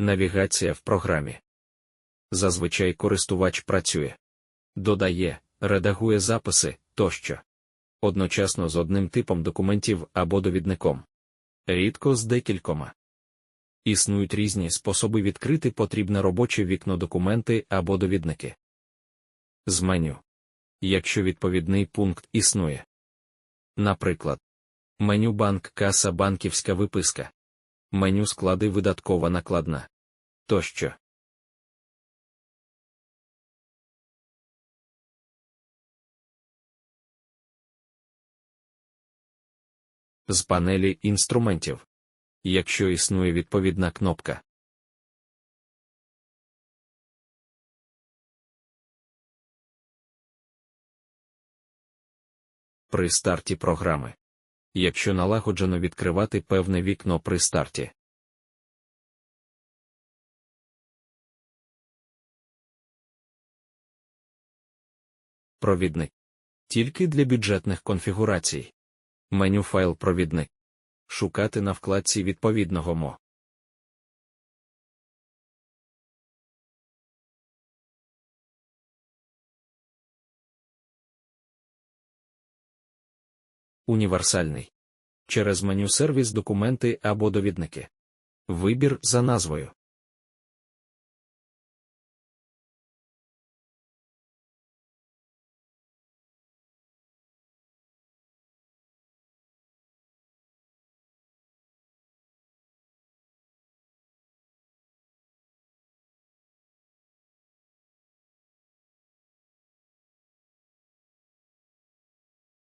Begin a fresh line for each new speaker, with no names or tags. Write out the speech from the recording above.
Навігація в програмі. Зазвичай користувач працює, додає, редагує записи тощо. Одночасно з одним типом документів або довідником. Рідко з декількома. Існують різні способи відкрити потрібне робоче вікно документи або довідники. З меню. Якщо відповідний пункт існує. Наприклад, меню банк каса банківська виписка, меню склади видаткова накладна тощо. З панелі інструментів. Якщо існує відповідна кнопка. При старті програми. Якщо налагоджено відкривати певне вікно при старті. Провідник. Тільки для бюджетних конфігурацій. Меню файл провідник. Шукати на вкладці відповідного мо. Універсальний. Через меню сервіс документи або довідники. Вибір за назвою.